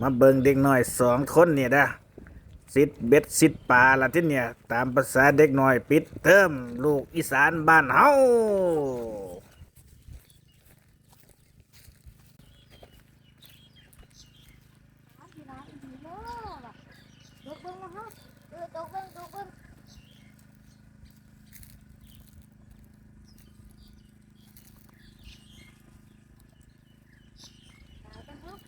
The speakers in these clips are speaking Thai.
มาเบิ่งเด็กน้อยสองคนเนี่ยนะสิดเบ็ดสิดปลาละที่เนี่ย ตามภาษาเด็กน้อย ปิดเทอมลูกอีสานบ้านเฮา ที่ร้านดีมากอะตกเบิ้งนะฮะเออตกเบิ้งตกเบิ้งตายกันเถอะ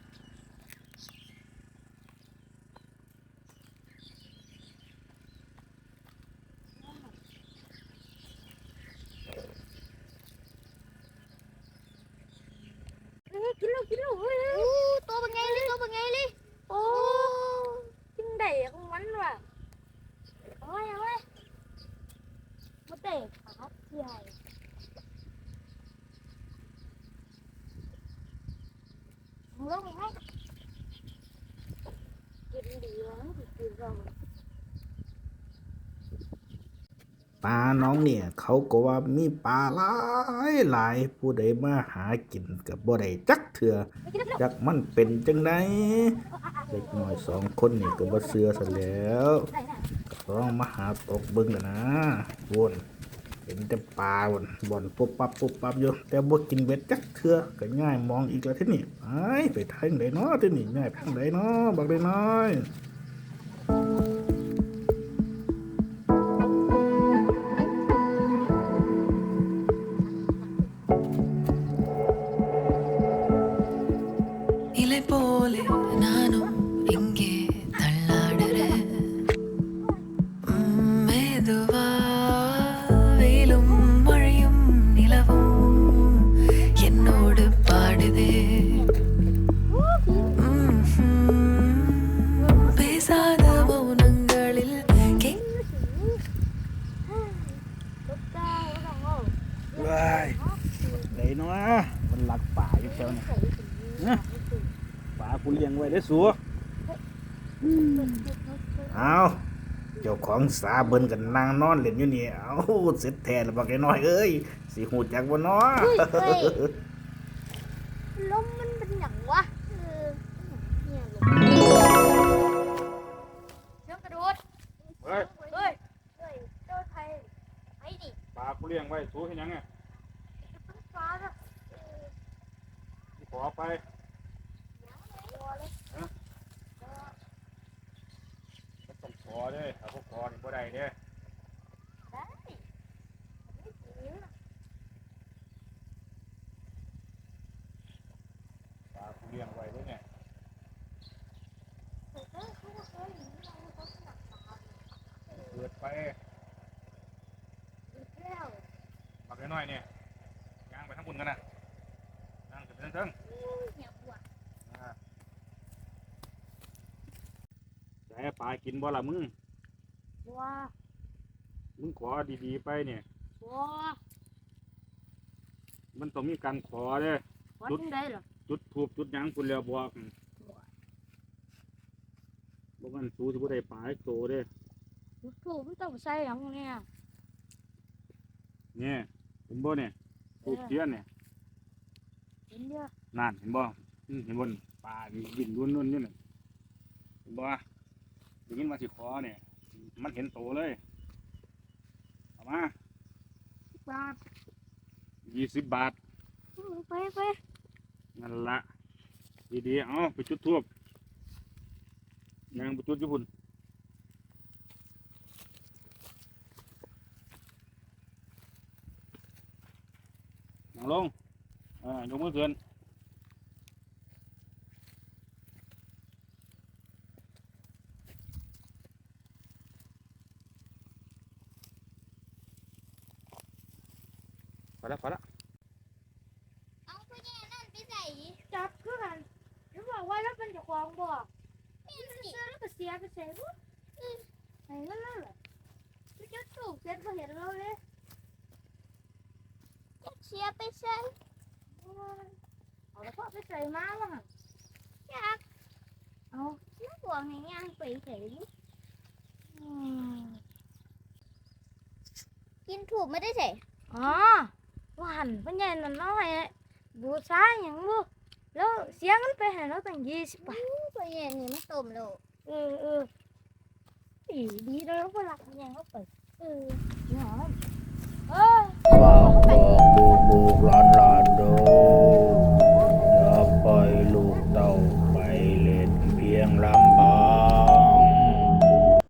เฮ้ย กินแล้วกินแล้วเฮ้ยเฮ้ยตัวเป็นไงเลยตัวเป็นไงเลยโอ้กินได้ของมันว่ะเอาไว้เอาไว้มาเตะขาใหญ่มึงลงให้กินดีวะกินเรา ปลาน้องเนี่ย เขาก็ว่ามีปลาหลายหลายผู้ใดมาหากินกับบ่ได้จักเถื่อจักมันเป็นจังไดเด็กน้อยสองคนนี่ก็บ่เสือซะแล้วได้ได้ก็ต้องมาหาตกเบิ่งกันนะวนเห็นแต่ปลาวนบ่อนปุ๊บปั๊บปุ๊บปั๊บอยู่แต่บ่กินเบ็ดจักเถื่อก็ง่ายมองอีกแล้วที่นี่ไอ้ไปทางใดเนาะที่นี่ง่ายทางใดเนาะบักได้น้อย y le pole. กูเลี้ยงไว้ได้อสัวเอาเจ้าของสาเบิ่นกันนั่งนอนเล่นอยู่นี่เอาเสร็จแท้แล้วบักไอ้น้อยเอ้ยสิหูจักบ่เนาะลมมันเป็นอย่างวะเออเนี่ยลมเชื่อมกระโดดเฮ้ยเฮ้ยเฮ้ยเจ้าไทยไอ้ดิป่ากูเลี้ยงไว้สู้เฮ็ดหยังไงเป็นฟ้าแบบเออขอไป ตัวเลยก็ต้องขอเด้อถ้าบ่ขอนี่บ่ได้เด้อได้ไม่ถึงป่ากูเลี้ยงไว้เด้อเนี่ยแต่ก็เขาก็เคยเห็นเราเขาสนับสนุนเกิดไปอีกแล้วบักไอ้น้อยเนี่ยย่างไปทางบุญกันนะย่างขึ้นไปเทิงอู้เหี่ยวปวด ๆอ่า จะให้ปลากินบ่ล่ะมึงว้ามึงขอดีๆไปเนี่ยว้ามันต้องมีการขอเด้อวัดยังไงเหรอจุดทูบจุดหยังคุณแล้วบอกอืมบ่งั้นสู้สิบ่ได้ปลาให้โตเด้อถูกไม่ต้องใส่หยังเนี่ยเนี่ยเห็นบ่เนี่ยทูบเทียนเนี่ยเห็นเดียวนั่นเห็นบ่อืมเห็นบ่ปลาบินรุ่นๆนี่น่ะเห็นบ่ ได้ยินว่าสิขอเนี่ย มันเห็นโตเลยเอามาบาทยี่สิบบาทอืมไปไปนั่นละดีๆ เอาไปจุดทูบนางไปจุดญี่ปุ่นนั่งลงอ่ายกมือขึ้น แล้วพอแล้วเอาไปแย่นั่นไปใส่จับคือกันแล้วบอกว่าแล้วเป็นเจ้าของบอกนี่มันเสื้อแล้วก็เสียไปใส่ปุ๊บอืมใส่ก็นั่นแหละไปจุดถูกเสร็จก็เห็นเราเลยจะเสียไปใส่เอาแล้วก็ไปใส่มาว่ะอยากเอาแล้วบอกให้ย่างไปใส่ดิอืมกินถูกไม่ได้ใส่อ๋อ ว่าหันเป็นใหญ่นั่นน้อยบูชาอย่างลูกแล้วเสียเงินไปให้เราตั้งยี่สิบบาทตัวเย็นนี่มันต้มแล้วเออเอออีดีเลยเราบ่รักยังเขาไปเออหอมเออ